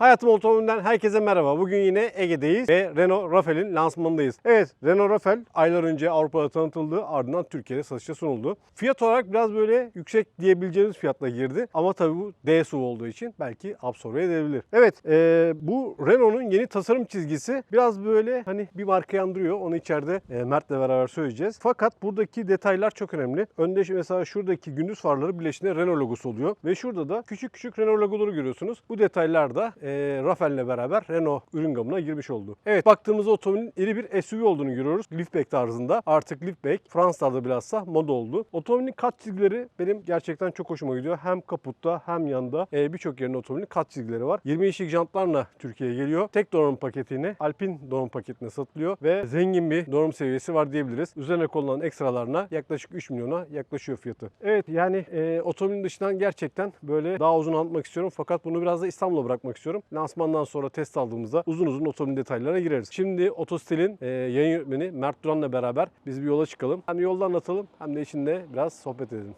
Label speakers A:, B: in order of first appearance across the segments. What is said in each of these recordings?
A: Hayatım Otomobil'den herkese merhaba. Bugün yine Ege'deyiz ve Renault Rafel'in lansmanındayız. Evet, Renault Rafel aylar önce Avrupa'da tanıtıldı, ardından Türkiye'de satışa sunuldu. Fiyat olarak biraz böyle yüksek diyebileceğiniz fiyatla girdi ama tabii bu D SUV olduğu için belki absorbe edebilir. Evet, e, bu Renault'un yeni tasarım çizgisi biraz böyle hani bir markayı andırıyor. Onu içeride e, Mert'le beraber söyleyeceğiz. Fakat buradaki detaylar çok önemli. Önde mesela şuradaki gündüz farları birleştiğinde Renault logosu oluyor ve şurada da küçük küçük Renault logoları görüyorsunuz. Bu detaylar da e, Rafel'le beraber Renault ürün gamına girmiş oldu. Evet baktığımızda otomobilin iri bir SUV olduğunu görüyoruz. Liftback tarzında. Artık liftback Fransa'da bilhassa moda oldu. Otomobilin kat çizgileri benim gerçekten çok hoşuma gidiyor. Hem kaputta hem yanda e, birçok yerinde otomobilin kat çizgileri var. 20 inçlik jantlarla Türkiye'ye geliyor. Tek donanım paketini Alpine donanım paketine satılıyor ve zengin bir donanım seviyesi var diyebiliriz. Üzerine konulan ekstralarına yaklaşık 3 milyona yaklaşıyor fiyatı. Evet yani e, otomobilin dışından gerçekten böyle daha uzun anlatmak istiyorum fakat bunu biraz da İstanbul'a bırakmak istiyorum. Lansmandan sonra test aldığımızda uzun uzun otomobil detaylarına gireriz. Şimdi Otostil'in e, yayın yönetmeni Mert Duran'la beraber biz bir yola çıkalım. Hem yolda anlatalım hem de içinde biraz sohbet edelim.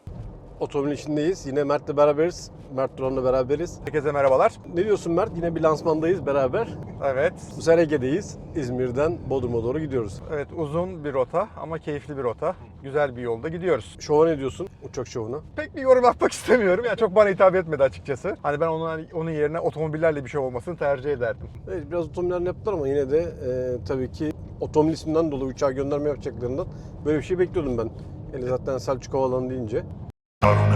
A: Otomobilin içindeyiz. Yine Mert'le beraberiz. Mert Duran'la beraberiz.
B: Herkese merhabalar.
A: Ne diyorsun Mert? Yine bir lansmandayız beraber.
B: Evet.
A: Bu sefer Ege'deyiz. İzmir'den Bodrum'a doğru gidiyoruz.
B: Evet uzun bir rota ama keyifli bir rota. Güzel bir yolda gidiyoruz.
A: Şova ne diyorsun? Uçak şovuna.
B: Pek bir yorum yapmak istemiyorum. Yani çok bana hitap etmedi açıkçası. Hani ben onun onun yerine otomobillerle bir şey olmasını tercih ederdim.
A: Evet biraz otomobillerini yaptılar ama yine de e, tabii ki otomobil isminden dolayı uçağa gönderme yapacaklarından böyle bir şey bekliyordum ben. Yani zaten Selçuk Havaalanı deyince.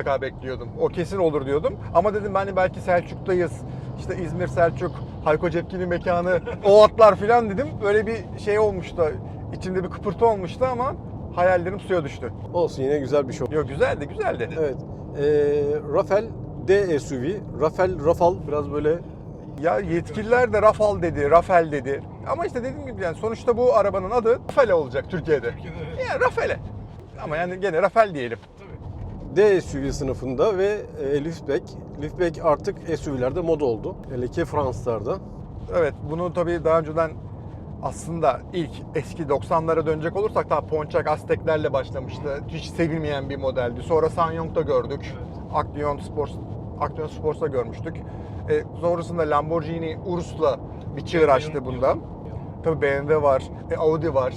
B: Mutlaka bekliyordum. O kesin olur diyordum. Ama dedim de belki Selçuk'tayız. İşte İzmir, Selçuk, Hayko Cepkin'in mekanı, o atlar filan dedim. Böyle bir şey olmuştu. İçimde bir kıpırtı olmuştu ama hayallerim suya düştü.
A: Olsun yine güzel bir şov.
B: Yok güzeldi, güzeldi.
A: Evet. E, Rafael D SUV. Rafael, Rafal biraz böyle
B: Ya yetkililer de Rafal dedi, Rafel dedi. Ama işte dediğim gibi yani sonuçta bu arabanın adı Rafale olacak Türkiye'de. Yani Rafale. Ama yani gene Rafel diyelim.
A: D SUV sınıfında ve e, liftback. Liftback artık SUV'lerde moda oldu. Hele ki Fransızlarda.
B: Evet bunu tabii daha önceden aslında ilk eski 90'lara dönecek olursak daha Pontiac Aztek'lerle başlamıştı. Hiç sevilmeyen bir modeldi. Sonra Sanyong'da gördük. Action Sports Action Sports'ta görmüştük. E, sonrasında Lamborghini Urus'la bir çığır açtı bunda. Tabii BMW var, e, Audi var.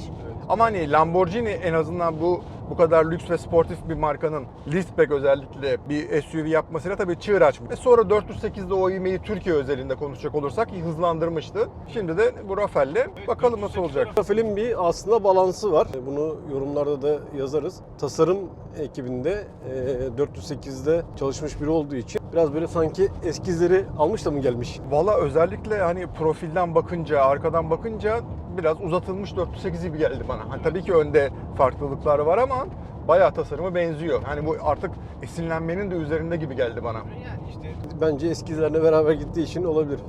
B: Ama hani Lamborghini en azından bu bu kadar lüks ve sportif bir markanın liftback özellikle bir SUV yapmasıyla tabii çığır açmış. Ve sonra 408'de o ivmeyi Türkiye özelinde konuşacak olursak hızlandırmıştı. Şimdi de bu Rafel'le bakalım nasıl olacak.
A: Rafael'in bir aslında balansı var. Bunu yorumlarda da yazarız. Tasarım ekibinde e, 408'de çalışmış biri olduğu için biraz böyle sanki eskizleri almış da mı gelmiş?
B: Valla özellikle hani profilden bakınca, arkadan bakınca biraz uzatılmış 408 gibi geldi bana. Hani tabii ki önde farklılıklar var ama bayağı tasarımı benziyor. Hani bu artık esinlenmenin de üzerinde gibi geldi bana.
A: Bence eskizlerle beraber gittiği için olabilir.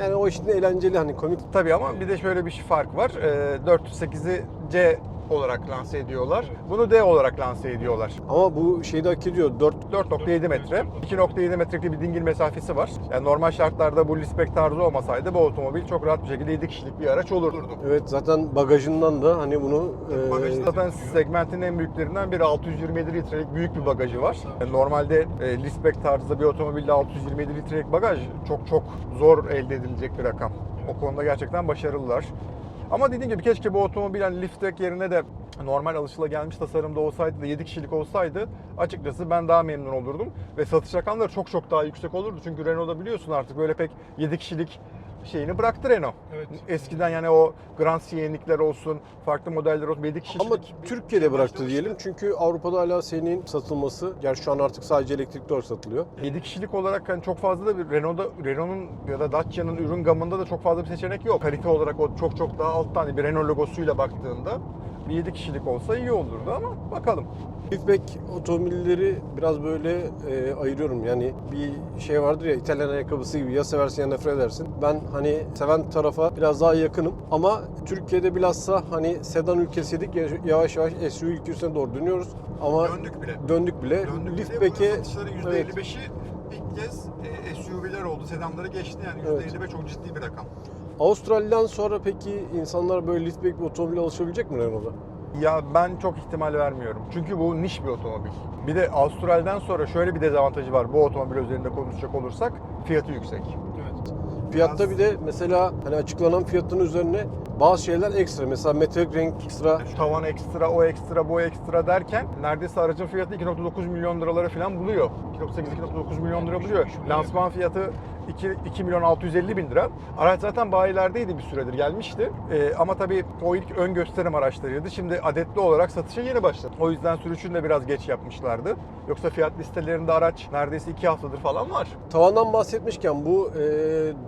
A: Yani o işin eğlenceli hani komik
B: Tabii ama bir de şöyle bir şey fark var. Ee, 408'i C olarak lanse ediyorlar. Bunu D olarak lanse ediyorlar.
A: ama bu şeyi de hak ediyor. 4
B: 4.7 metre. 2.7 metrelik bir dingil mesafesi var. Yani normal şartlarda bu lispek tarzı olmasaydı bu otomobil çok rahat bir şekilde 7 kişilik bir araç olurdu.
A: evet zaten bagajından da hani bunu e,
B: Bagajı zaten segmentin en büyüklerinden biri 627 litrelik büyük bir bagajı var. Yani normalde e, lispek tarzda bir otomobilde 627 litrelik bagaj çok çok zor elde edilecek bir rakam. O konuda gerçekten başarılılar. Ama dediğim gibi keşke bu otomobil hani liftback yerine de normal alışılagelmiş tasarımda olsaydı da 7 kişilik olsaydı açıkçası ben daha memnun olurdum. Ve satış rakamları çok çok daha yüksek olurdu. Çünkü Renault'da biliyorsun artık böyle pek 7 kişilik şeyini bıraktı Renault.
A: Evet.
B: Eskiden yani o Grand Siennik'ler olsun, farklı modeller olsun, 7 kişilik
A: Ama Türkiye'de bıraktı diyelim çünkü Avrupa'da hala senin satılması, gerçi şu an artık sadece elektrikli olarak satılıyor.
B: 7 kişilik olarak hani çok fazla da bir Renault'da Renault'un ya da Dacia'nın ürün gamında da çok fazla bir seçenek yok. Kalite olarak o çok çok daha alt tane bir Renault logosuyla baktığında 7 kişilik olsa iyi olurdu ama bakalım.
A: Liftback otomobilleri biraz böyle e, ayırıyorum. Yani bir şey vardır ya İtalyan ayakkabısı gibi ya seversin ya nefret edersin. Ben hani seven tarafa biraz daha yakınım ama Türkiye'de bilhassa hani sedan ülkesiydik ya- yavaş yavaş SUV ülkesine doğru dönüyoruz. Ama
B: Döndük bile.
A: döndük bile. Liftback'e evet,
B: ilk kez SUV'ler oldu. Sedanları geçti yani
A: Evet.
B: %55 çok ciddi bir rakam.
A: Avustralya'dan sonra peki insanlar böyle liftback bir otomobile alışabilecek mi Renault'da?
B: Ya ben çok ihtimal vermiyorum. Çünkü bu niş bir otomobil. Bir de Avustralya'dan sonra şöyle bir dezavantajı var bu otomobil üzerinde konuşacak olursak. Fiyatı yüksek.
A: Evet. Fiyatta bir de mesela hani açıklanan fiyatın üzerine bazı şeyler ekstra. Mesela metalik renk ekstra.
B: Tavan ekstra, o ekstra, bu ekstra derken neredeyse aracın fiyatı 2.9 milyon liraları falan buluyor. 2.8-2.9 milyon lira buluyor. Lansman fiyatı 2, 2 milyon 650 bin lira. Araç zaten bayilerdeydi bir süredir gelmişti. Ee, ama tabii o ilk ön gösterim araçlarıydı. Şimdi adetli olarak satışa yeni başladı. O yüzden sürüşünü de biraz geç yapmışlardı. Yoksa fiyat listelerinde araç neredeyse 2 haftadır falan var.
A: Tavandan bahsetmişken bu e,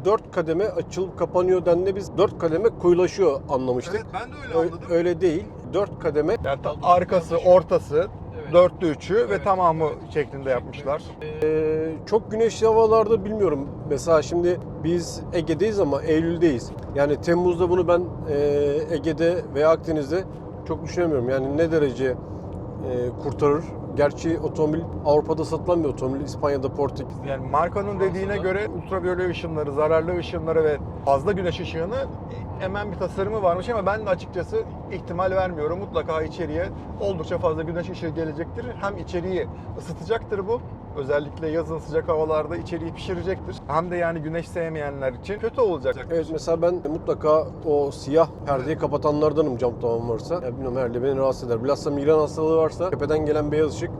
A: 4 kademe açılıp kapanıyor dendiğinde biz 4 kademe koyulaşıyor anlamıştık.
B: ben de
A: Ö- öyle değil. 4 kademe
B: Yani arkası, ortası, dörtlü üçü ve tamamı şeklinde yapmışlar.
A: Ee, çok güneşli havalarda bilmiyorum. Mesela şimdi biz Ege'deyiz ama Eylül'deyiz. Yani Temmuz'da bunu ben e, Ege'de veya Akdeniz'de çok düşünemiyorum. Yani ne derece e, kurtarır? Gerçi otomobil Avrupa'da satılan bir otomobil. İspanya'da, Portekiz.
B: Yani markanın dediğine göre ultraviyole ışınları, zararlı ışınları ve fazla güneş ışığını hemen bir tasarımı varmış ama ben açıkçası ihtimal vermiyorum. Mutlaka içeriye oldukça fazla güneş ışığı gelecektir. Hem içeriği ısıtacaktır bu. Özellikle yazın sıcak havalarda içeriği pişirecektir. Hem de yani güneş sevmeyenler için kötü olacaktır.
A: Evet mesela ben mutlaka o siyah perdeyi kapatanlardanım cam tavan varsa. Ya bilmiyorum herhalde beni rahatsız eder. Bilhassa migren hastalığı varsa tepeden gelen beyaz ışık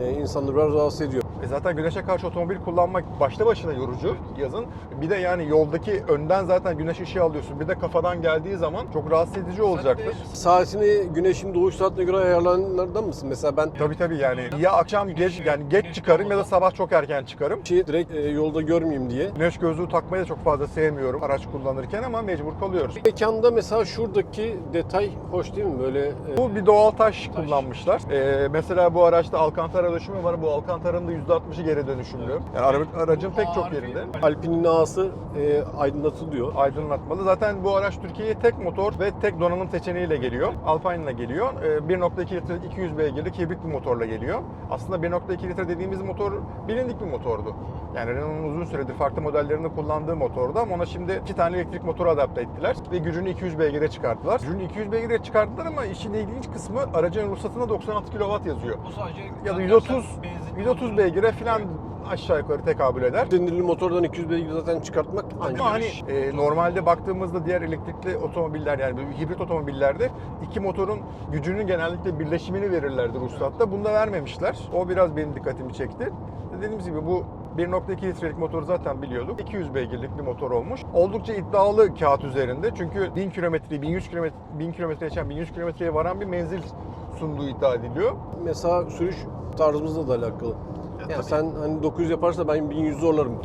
A: e, insanları biraz rahatsız ediyor.
B: E zaten güneşe karşı otomobil kullanmak başta başına yorucu yazın. Bir de yani yoldaki önden zaten güneş ışığı alıyorsun. Bir de kafadan geldiği zaman çok rahatsız edici olacaktır.
A: Saatini güneşin doğuş saatine göre ayarlananlardan mısın? Mesela ben
B: Tabii tabii yani ya akşam geç yani geç çıkarım ya da sabah çok erken çıkarım.
A: şey direkt e, yolda görmeyeyim diye.
B: Güneş gözlüğü takmayı da çok fazla sevmiyorum araç kullanırken ama mecbur kalıyoruz.
A: Mekanda mesela şuradaki detay hoş değil mi? Böyle e,
B: Bu bir doğal taş kullanmışlar. Ee, mesela bu araçta Alcantara dönüşümü var. Bu Alcantara'nın da %60'ı geri dönüşümlü. Yani ara- aracın pek çok yerinde.
A: Alpin'in ağası e, aydınlatılıyor.
B: aydınlatmalı. Zaten bu araç Türkiye'ye tek motor ve tek donanım seçeneğiyle geliyor. Alpine ile geliyor. Ee, 1.2 litre 200 beygirlik hibrit bir motorla geliyor. Aslında 1.2 litre dediğimiz motor bilindik bir motordu. Yani Renault'un uzun süredir farklı modellerinde kullandığı motordu ama ona şimdi iki tane elektrik motoru adapte ettiler ve gücünü 200 beygire çıkarttılar. Gücünü 200 beygire çıkarttılar ama işin ilginç kısmı aracın ruhsatında 96 kW yazıyor.
C: Bu sadece
B: Ya da 130 130 beygire falan aşağı yukarı tekabül eder.
A: Sindirli motordan 200 beygir zaten çıkartmak
B: Ama hani e, normalde baktığımızda diğer elektrikli otomobiller yani böyle hibrit otomobillerde iki motorun gücünün genellikle birleşimini verirlerdi ruhsatta. Bunu da vermemişler. O biraz benim dikkatimi çekti. Dediğimiz gibi bu 1.2 litrelik motoru zaten biliyorduk. 200 beygirlik bir motor olmuş. Oldukça iddialı kağıt üzerinde. Çünkü 1000 kilometreyi, 1100 kilometre, 1000 kilometre geçen 1100 kilometreye varan bir menzil sunduğu iddia ediliyor.
A: mesela sürüş tarzımızla da alakalı. Ya sen hani 900 yaparsa ben 1100 zorlarım.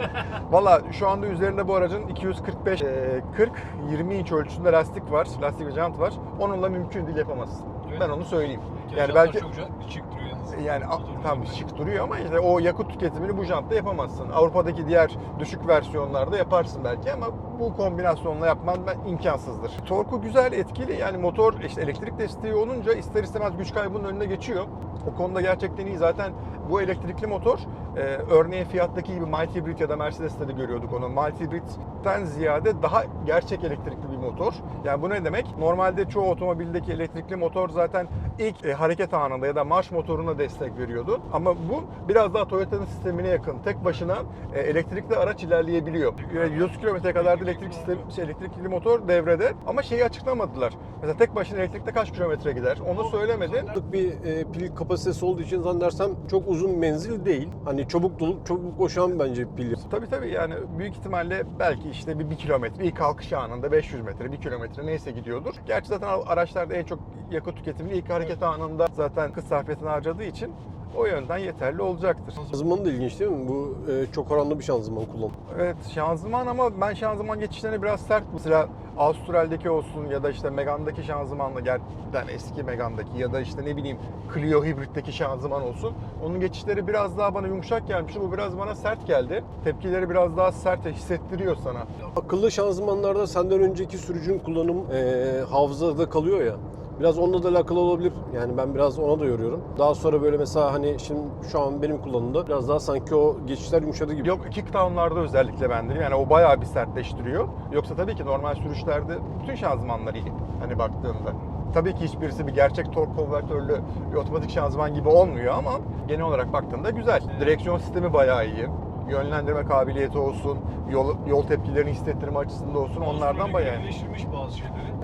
B: Valla şu anda üzerinde bu aracın 245 e, 40 20 inç ölçüsünde lastik var. Lastik ve jant var. Onunla mümkün değil yapamazsın.
C: Evet.
B: Ben onu söyleyeyim.
C: Yani
B: Yani belki
C: çok şık duruyor yalnız.
B: yani a-
C: Motorun
B: tam şık duruyor ama işte o yakıt tüketimini bu jantta yapamazsın. Avrupa'daki diğer düşük versiyonlarda yaparsın belki ama bu kombinasyonla yapman ben imkansızdır. Torku güzel, etkili. Yani motor işte elektrik desteği olunca ister istemez güç kaybının önüne geçiyor. O konuda gerçekten iyi. Zaten bu elektrikli motor e, örneğin Fiat'taki gibi mild hibrit ya da Mercedes'te de görüyorduk onu. Mild hibritten ziyade daha gerçek elektrikli bir motor. Yani bu ne demek? Normalde çoğu otomobildeki elektrikli motor zaten ilk e, hareket anında ya da marş motoruna destek veriyordu. Ama bu biraz daha Toyota'nın sistemine yakın. Tek başına e, elektrikli araç ilerleyebiliyor. Yani 130 kilometreye kadar da elektrik sistemi, şey, elektrikli motor devrede. Ama şeyi açıklamadılar. Mesela tek başına elektrikte kaç kilometre gider? Onu söylemedi.
A: bir e, pil kapasitesi olduğu için zannedersem çok uzun uzun menzil değil. Hani çabuk dolup çabuk boşan bence pil.
B: Tabii tabii yani büyük ihtimalle belki işte bir, bir kilometre ilk kalkış anında 500 metre, bir kilometre neyse gidiyordur. Gerçi zaten araçlarda en çok yakıt tüketimini ilk hareket anında zaten sarfiyatını harcadığı için o yönden yeterli olacaktır.
A: Şanzımanı da ilginç değil mi? Bu e, çok oranlı bir şanzıman kullan.
B: Evet şanzıman ama ben şanzıman geçişlerine biraz sert. Mesela Avustralya'daki olsun ya da işte Megane'daki şanzımanla gerçekten eski Megane'daki ya da işte ne bileyim Clio hibritteki şanzıman olsun. Onun geçişleri biraz daha bana yumuşak gelmişti. Bu biraz bana sert geldi. Tepkileri biraz daha sert hissettiriyor sana.
A: Akıllı şanzımanlarda senden önceki sürücünün kullanım e, hafızada kalıyor ya. Biraz onunla da alakalı olabilir. Yani ben biraz ona da yoruyorum. Daha sonra böyle mesela hani şimdi şu an benim kullanımda biraz daha sanki o geçişler yumuşadı gibi.
B: Yok kickdown'larda özellikle bende. Yani o bayağı bir sertleştiriyor. Yoksa tabii ki normal sürüşlerde bütün şanzımanlar iyi. Hani baktığında. Tabii ki hiçbirisi bir gerçek tork konvertörlü bir otomatik şanzıman gibi olmuyor ama genel olarak baktığında güzel. Direksiyon sistemi bayağı iyi. Yönlendirme kabiliyeti olsun, yol, yol tepkilerini hissettirme açısından olsun onlardan bayağı iyi.
A: Geliştirmiş bazı şeyleri.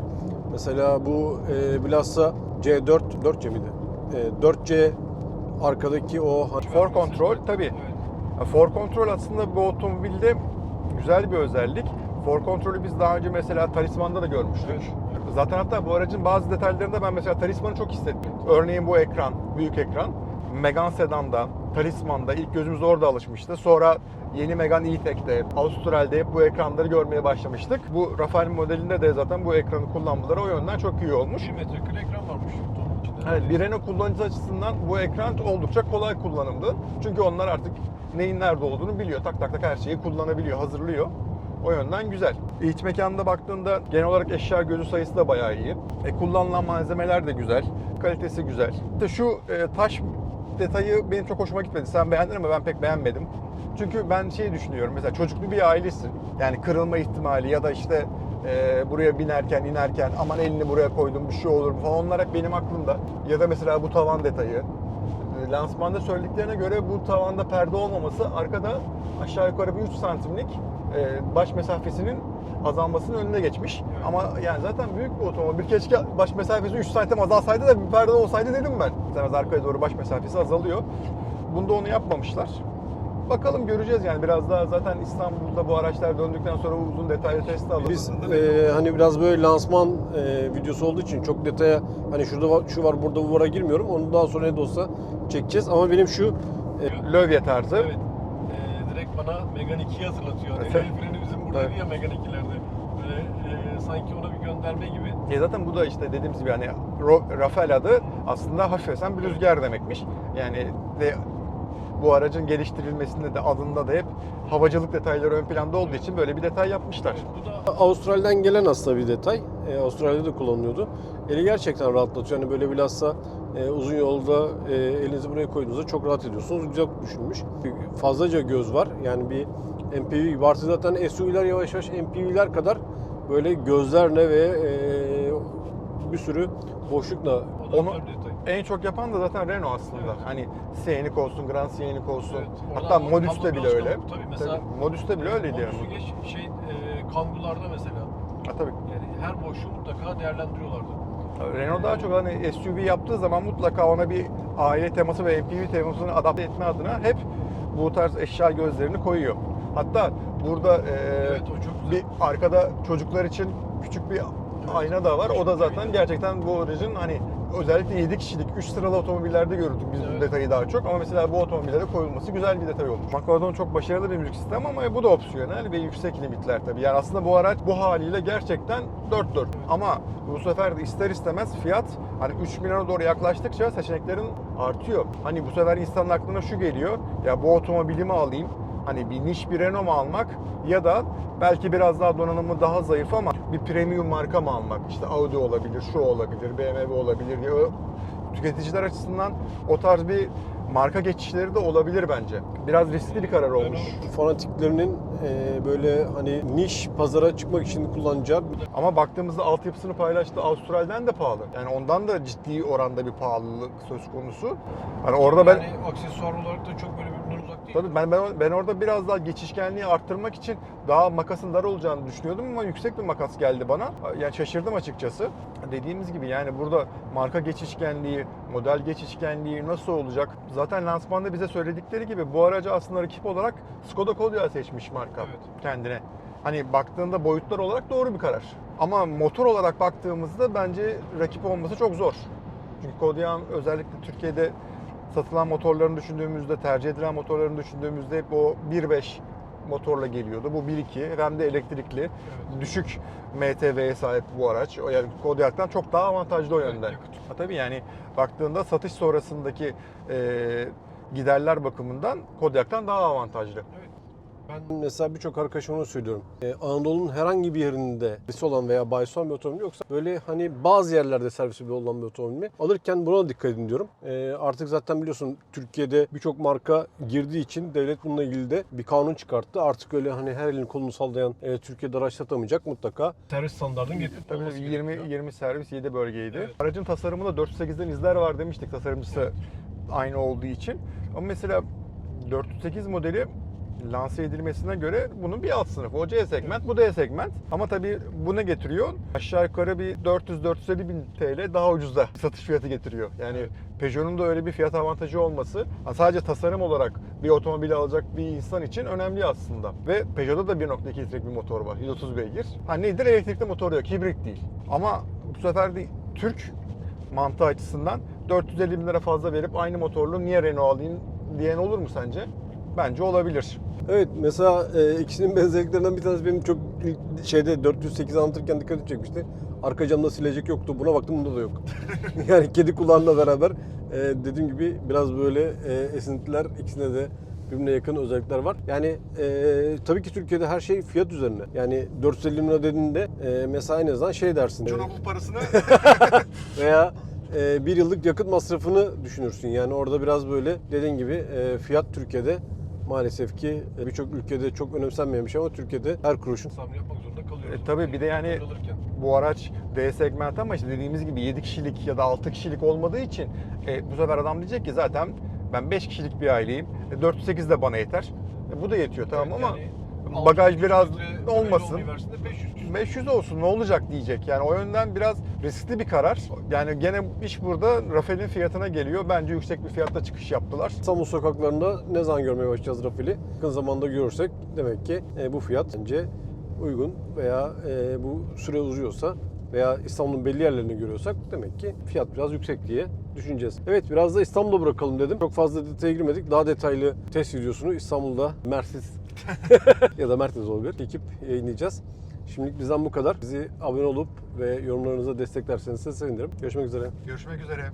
A: Mesela bu e, bilhassa C4, 4C miydi? E, 4C arkadaki o
B: For Control tabii. For Control aslında bu otomobilde güzel bir özellik. For Control'ü biz daha önce mesela Talisman'da da görmüştük. Zaten hatta bu aracın bazı detaylarında ben mesela Talisman'ı çok hissettim. Örneğin bu ekran, büyük ekran. Megane Sedan'da, Talisman'da ilk gözümüz orada alışmıştı. Sonra yeni Megane E-Tech'te, Avustralya'da hep bu ekranları görmeye başlamıştık. Bu Rafael modelinde de zaten bu ekranı kullanmaları o yönden çok iyi olmuş.
A: 1 metrekare ekran varmış.
B: Evet, bir Renault kullanıcı açısından bu ekran oldukça kolay kullanımdı. Çünkü onlar artık neyin nerede olduğunu biliyor. Tak tak tak her şeyi kullanabiliyor, hazırlıyor. O yönden güzel. İç mekanda baktığında genel olarak eşya gözü sayısı da bayağı iyi. E, kullanılan malzemeler de güzel. Kalitesi güzel. İşte şu e, taş detayı benim çok hoşuma gitmedi. Sen beğendin ama ben pek beğenmedim. Çünkü ben şey düşünüyorum mesela çocuklu bir ailesin. Yani kırılma ihtimali ya da işte e, buraya binerken inerken aman elini buraya koydum bir şey olur mu falan onlar hep benim aklımda. Ya da mesela bu tavan detayı. E, Lansmanda söylediklerine göre bu tavanda perde olmaması arkada aşağı yukarı bir 3 santimlik e, baş mesafesinin azalmasının önüne geçmiş. Ama yani zaten büyük bir otomobil. Keşke baş mesafesi 3 santim azalsaydı da bir perde olsaydı dedim ben. Zaten arkaya doğru baş mesafesi azalıyor. Bunda onu yapmamışlar. Bakalım göreceğiz yani biraz daha zaten İstanbul'da bu araçlar döndükten sonra uzun detaylı test alalım.
A: Biz e, hani biraz böyle lansman e, videosu olduğu için çok detaya hani şurada var, şu var burada bu vara girmiyorum. Onu daha sonra ne de olsa çekeceğiz. Ama benim şu e,
B: Lövye tarzı.
A: Evet. Ee, direkt bana Megane 2'yi hatırlatıyor.
B: Evet.
A: el freni bizim buradaydı
B: Evet.
A: ya Megane 2'lerde. Böyle e, sanki ona bir gönderme gibi.
B: E zaten bu da işte dediğimiz gibi hani Rafael adı aslında hafif esen bir rüzgar demekmiş. Yani ve bu aracın geliştirilmesinde de adında da hep havacılık detayları ön planda olduğu için böyle bir detay yapmışlar.
A: Bu da Avustralya'dan gelen aslında bir detay. E, Avustralya'da da kullanılıyordu. Eli gerçekten rahatlatıyor. Yani böyle bilhassa e, uzun yolda e, elinizi buraya koyduğunuzda çok rahat ediyorsunuz. Güzel düşünmüş. Fazlaca göz var. Yani bir MPV gibi. Artık zaten SUV'ler yavaş yavaş MPV'ler kadar böyle gözlerle ve e, bir sürü boşlukla
B: Onu en çok yapan da zaten Renault aslında.
A: Evet.
B: Hani Scenic olsun, Grand Scenic olsun.
A: Evet,
B: Hatta
A: kablo
B: bile öyle.
A: kabuk tabii. Mesela-
B: Tabii, Modüs'te bile öyleydi yani.
A: Modüsü geç şey e, kangularda mesela.
B: Ha, tabii.
A: Yani her boşluğu mutlaka değerlendiriyorlardı.
B: Renault daha çok hani SUV yaptığı zaman mutlaka ona bir aile teması ve MPV temasını adapte etme adına hep bu tarz eşya gözlerini koyuyor. Hatta burada e,
A: Evet,
B: bir arkada çocuklar için küçük bir ayna da var. O da zaten gerçekten bu aracın hani özellikle 7 kişilik 3 sıralı otomobillerde gördük biz bu
A: Evet.
B: detayı daha çok. Ama mesela bu otomobillere koyulması güzel bir detay olmuş. McLaren çok başarılı bir müzik sistemi ama bu da opsiyonel ve yüksek limitler tabii. Yani aslında bu araç bu haliyle gerçekten 4 4. Ama bu sefer de ister istemez fiyat hani 3 milyona doğru yaklaştıkça seçeneklerin artıyor. Hani bu sefer insanın aklına şu geliyor. Ya bu otomobilimi alayım. Hani bir niş bir Renault mu almak ya da belki biraz daha donanımı daha zayıf ama bir premium marka mı almak? İşte Audi olabilir, şu olabilir, BMW olabilir diye. Tüketiciler açısından o tarz bir marka geçişleri de olabilir bence. Biraz riskli bir karar olmuş.
A: Fanatiklerinin e, böyle hani niş pazara çıkmak için kullanacağı
B: Ama baktığımızda altyapısını paylaştığı Avustralya'dan da pahalı. Yani ondan da ciddi oranda bir pahalılık söz konusu. Hani orada ben
A: yani aksesuar olarak da çok böyle bir.
B: Tabii ben, ben ben orada biraz daha geçişkenliği arttırmak için daha makasın dar olacağını düşünüyordum ama yüksek bir makas geldi bana. Yani şaşırdım açıkçası. Dediğimiz gibi yani burada marka geçişkenliği, model geçişkenliği nasıl olacak? Zaten lansmanda bize söyledikleri gibi bu aracı aslında rakip olarak Skoda Kodiaq seçmiş marka
A: Evet.
B: kendine. Hani baktığında boyutlar olarak doğru bir karar. Ama motor olarak baktığımızda bence rakip olması çok zor. Çünkü Kodiaq'ın özellikle Türkiye'de satılan motorlarını düşündüğümüzde, tercih edilen motorlarını düşündüğümüzde hep o 1.5 motorla geliyordu. Bu 1.2 hem de elektrikli. Düşük MTV'ye sahip bu araç. O Yani Kodiaq'tan çok daha avantajlı o yönden.
A: yakıt.
B: Ha, tabii yani baktığında satış sonrasındaki e, giderler bakımından Kodiaq'tan daha avantajlı.
A: Ben mesela birçok arkadaşıma onu söylüyorum. Ee, Anadolu'nun herhangi bir yerinde servisi olan veya bayisi olan bir otomobil yoksa böyle hani bazı yerlerde servisi olan bir otomobil mi? Alırken buna dikkat edin diyorum. Ee, artık zaten biliyorsun Türkiye'de birçok marka girdiği için devlet bununla ilgili de bir kanun çıkarttı. Artık öyle hani her elini kolunu sallayan e, Türkiye'de araç satamayacak mutlaka. Servis standartını getirip
B: Tabii 20 20 servis 7 bölgeydi.
A: Evet.
B: Aracın tasarımında 408'den izler var demiştik tasarımcısı aynı olduğu için. Ama mesela 408 modeli lanse edilmesine göre bunun bir alt sınıfı. O C segment, bu D segment. Ama tabii bu ne getiriyor? Aşağı yukarı bir 400-450 bin TL daha ucuza satış fiyatı getiriyor. Yani Peugeot'un da öyle bir fiyat avantajı olması sadece tasarım olarak bir otomobili alacak bir insan için önemli aslında. Ve Peugeot'da da 1.2 litrelik bir motor var. 130 beygir. Ha nedir? Elektrikli motor yok. Hibrit değil. Ama bu sefer de Türk mantığı açısından 450 bin lira fazla verip aynı motorlu niye Renault alayım diyen olur mu sence? Bence olabilir.
A: Evet mesela e, ikisinin benzerliklerinden bir tanesi benim çok ilk şeyde 408 anlatırken dikkatimi çekmişti. Arka camda silecek yoktu. Buna baktım bunda da yok. yani kedi kulağıyla beraber e, dediğim gibi biraz böyle e, esintiler ikisine de birbirine yakın özellikler var. Yani e, tabii ki Türkiye'de her şey fiyat üzerine. Yani 450 lira dediğinde e, mesela en azından şey dersin. e,
B: okul parasını
A: veya e, bir yıllık yakıt masrafını düşünürsün. Yani orada biraz böyle dediğin gibi e, fiyat Türkiye'de maalesef ki e, birçok ülkede çok önemsenmeyen bir şey ama Türkiye'de her kuruşun hesabını yapmak zorunda kalıyoruz.
B: E, tabii bir de yani bu araç D segment ama işte dediğimiz gibi 7 kişilik ya da 6 kişilik olmadığı için e, bu sefer adam diyecek ki zaten ben 5 kişilik bir aileyim. E, 408 de bana yeter. E, bu da yetiyor tamam ama bagaj biraz olmasın. 500 olsun ne olacak diyecek. Yani o yönden biraz riskli bir karar. Yani gene iş burada Rafael'in fiyatına geliyor. Bence yüksek bir fiyatta çıkış yaptılar.
A: İstanbul sokaklarında ne zaman görmeye başlayacağız Rafili? Yakın zamanda görürsek demek ki e, bu fiyat bence uygun veya e, bu süre uzuyorsa veya İstanbul'un belli yerlerini görüyorsak demek ki fiyat biraz yüksek diye düşüneceğiz. Evet biraz da İstanbul'da bırakalım dedim. Çok fazla detaya girmedik. Daha detaylı test videosunu İstanbul'da Mercedes ya da Mercedes olabilir. Ekip yayınlayacağız. Şimdilik bizden bu kadar. Bizi abone olup ve yorumlarınıza desteklerseniz sevinirim. Görüşmek üzere.
B: Görüşmek üzere.